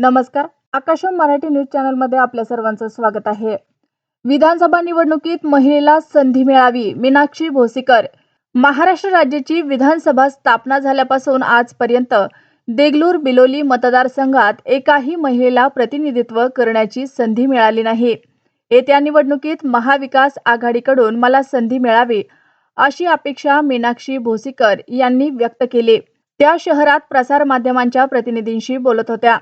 नमस्कार. आकाशवाणी मराठी न्यूज चॅनलमध्ये आपल्या सर्वांचं स्वागत आहे. विधानसभा निवडणुकीत महिलेला संधी मिळावी मीनाक्षी भोसीकर. महाराष्ट्र राज्याची विधानसभा स्थापना झाल्यापासून आजपर्यंत देगलूर बिलोली मतदारसंघात एकाही महिलेला प्रतिनिधित्व करण्याची संधी मिळाली नाही. येत्या निवडणुकीत महाविकास आघाडीकडून मला संधी मिळावी अशी अपेक्षा मीनाक्षी भोसीकर यांनी व्यक्त केली. त्या शहरात प्रसारमाध्यमांच्या प्रतिनिधींशी बोलत होत्या.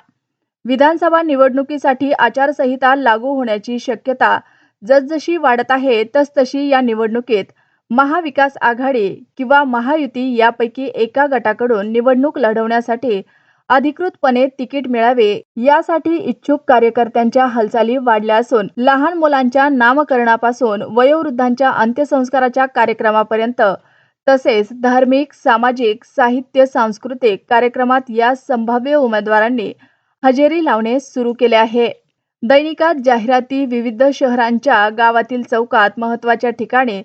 विधानसभा निवडणुकीसाठी आचारसंहिता लागू होण्याची शक्यता जसजशी वाढत आहे तसतशी या निवडणुकीत महाविकास आघाडी किंवा महायुती यापैकी एका गटाकडून निवडणूक लढवण्यासाठी अधिकृतपणे तिकीट मिळावे यासाठी इच्छुक कार्यकर्त्यांच्या हालचाली वाढल्या असून लहान मुलांच्या नामकरणापासून वयोवृद्धांच्या अंत्यसंस्काराच्या कार्यक्रमापर्यंत तसेच धार्मिक सामाजिक साहित्य सांस्कृतिक कार्यक्रमात या संभाव्य उमेदवारांनी हजेरी लावणे सुरू केले आहे. दैनिकात जाहिराती विविध शहरांच्या गावातील चौकात महत्त्वाच्या ठिकाणी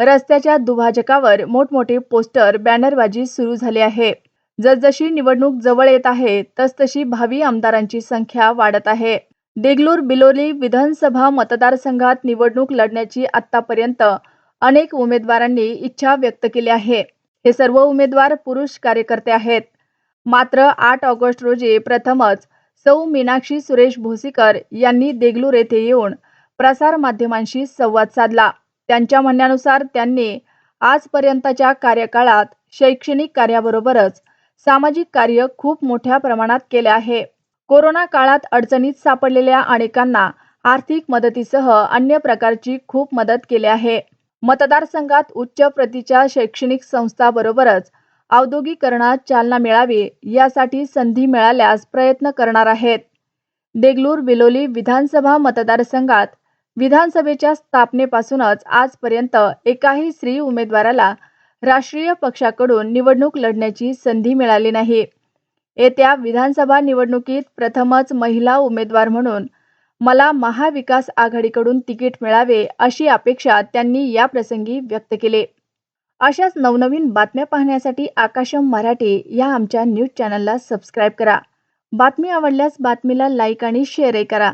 रस्त्याच्या दुभाजकावर मोठमोठे पोस्टर बॅनरबाजी सुरू झाली आहे. जसजशी निवडणूक जवळ येत आहे तसतशी भावी आमदारांची संख्या वाढत आहे. देगलूर बिलोली विधानसभा मतदारसंघात निवडणूक लढण्याची आतापर्यंत अनेक उमेदवारांनी इच्छा व्यक्त केली आहे. हे सर्व उमेदवार पुरुष कार्यकर्ते आहेत. मात्र आठ ऑगस्ट रोजी प्रथमच सौ मीनाक्षी सुरेश भोसीकर यांनी देगलूर येथे येऊन प्रसार माध्यमांशी संवाद साधला. त्यांच्या म्हणण्यानुसार त्यांनी आजपर्यंतच्या कार्यकाळात शैक्षणिक कार्याबरोबरच सामाजिक कार्य खूप मोठ्या प्रमाणात केले आहे. कोरोना काळात अडचणीत सापडलेल्या अनेकांना आर्थिक मदतीसह अन्य प्रकारची खूप मदत केली आहे. मतदारसंघात उच्च प्रतीच्या शैक्षणिक संस्थाबरोबरच औद्योगिकरणात चालना मिळावी यासाठी संधी मिळाल्यास प्रयत्न करणार आहेत. देगलूर बिलोली विधानसभा मतदारसंघात विधानसभेच्या स्थापनेपासूनच आजपर्यंत एकाही स्त्री उमेदवाराला राष्ट्रीय पक्षाकडून निवडणूक लढण्याची संधी मिळाली नाही. येत्या विधानसभा निवडणुकीत प्रथमच महिला उमेदवार म्हणून मला महाविकास आघाडीकडून तिकीट मिळावे अशी अपेक्षा त्यांनी या प्रसंगी व्यक्त केली. अशाच नवनवीन बातम्या पाहण्यासाठी आकाशम मराठी या आमच्या न्यूज चॅनलला सबस्क्राईब करा. बातमी आवडल्यास बातमीला लाईक आणि शेअरही करा.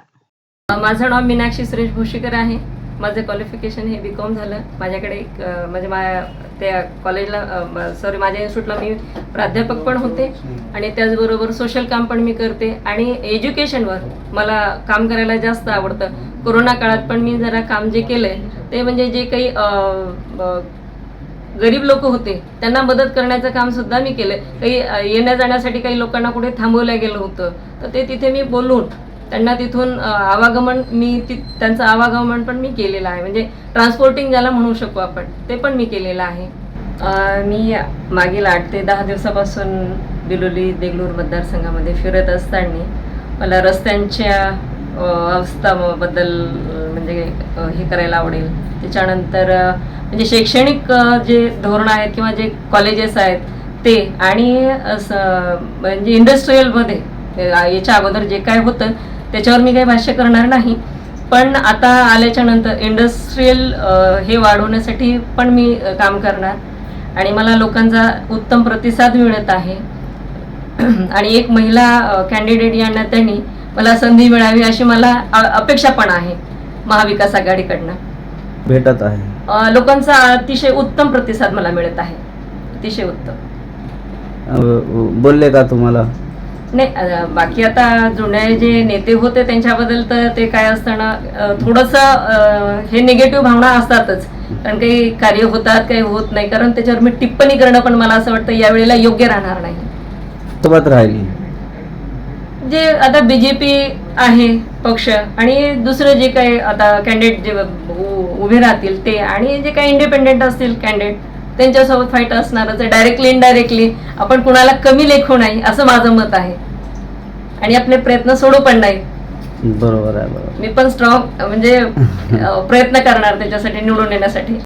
माझं नाव मीनाक्षी सुरेश भोशीकर आहे. माझं क्वालिफिकेशन हे बी कॉम झालं. माझ्याकडे एक, म्हणजे मा त्या कॉलेजला सॉरी माझ्या इन्स्टिट्यूटला मी प्राध्यापक पण होते आणि त्याचबरोबर सोशल काम पण मी करते आणि एज्युकेशनवर मला काम करायला जास्त आवडतं. कोरोना काळात पण मी जरा काम जे केलं आहे ते म्हणजे जे काही गरीब लोक होते त्यांना मदत करण्याचं काम सुद्धा मी केलं. काही येण्या जाण्यासाठी काही लोकांना कुठे थांबवलं गेलं होतं तर ते तिथे मी बोलून त्यांना तिथून आवागमन मी ति त्यांचं आवागमन पण मी केलेलं आहे. म्हणजे ट्रान्सपोर्टिंग ज्याला म्हणू शकू आपण ते पण मी केलेलं आहे. मी मागील आठ ते दहा दिवसापासून बिलोली देगलूर मतदारसंघामध्ये फिरत असताना मला रस्त्यांच्या अवस्थाबद्दल म्हणजे हे करायला आवडेल. त्याच्यानंतर म्हणजे शैक्षणिक जे धोरण आहेत किंवा जे कॉलेजेस आहेत ते आणि असं म्हणजे इंडस्ट्रीयलमध्ये याच्या अगोदर जे काय होतं त्याच्यावर मी काही भाष्य करणार नाही. पण आता आल्याच्यानंतर इंडस्ट्रीयल हे वाढवण्यासाठी पण मी काम करणार. आणि मला लोकांचा उत्तम प्रतिसाद मिळत आहे. आणि एक महिला कॅन्डिडेट यांना त्यांनी मला संधी मिळावी अशी मला अपेक्षा पण आहे. महाविकास आघाडीकडनं. भेटत आहे. लोकांचा अतिशय उत्तम प्रतिसाद मला मिळत आहे. अतिशय उत्तम. अ, बोलले का तुम्हाला? नाही अ, बाकी आता जुने जे नेते होते त्यांच्याबद्दल तर ते काय असताना थोडंसं हे निगेटिव्ह भावना असतातच. कारण काही कार्य होतात काही होत नाही. कारण त्याच्यावर मी टिप्पणी करणं पण मला असं वाटतं यावेळेला योग्य राहणार नाही. सोबत राहिली. जे आता बीजेपी आहे पक्ष आणि दुसरं जे काही आता कॅन्डिडेट जे उभे राहतील ते आणि जे काही इंडिपेंडेंट असतील कॅन्डिडेट त्यांच्यासोबत फाईट असणारच आहे डायरेक्टली इनडायरेक्टली आपण कुणाला कमी लेखू नाही असं माझं मत आहे. आणि आपले प्रयत्न सोडू पण नाही. बरोबर आहे बरोबर. मी पण स्ट्रॉंग म्हणजे प्रयत्न करणार त्याच्यासाठी निवडून येण्यासाठी.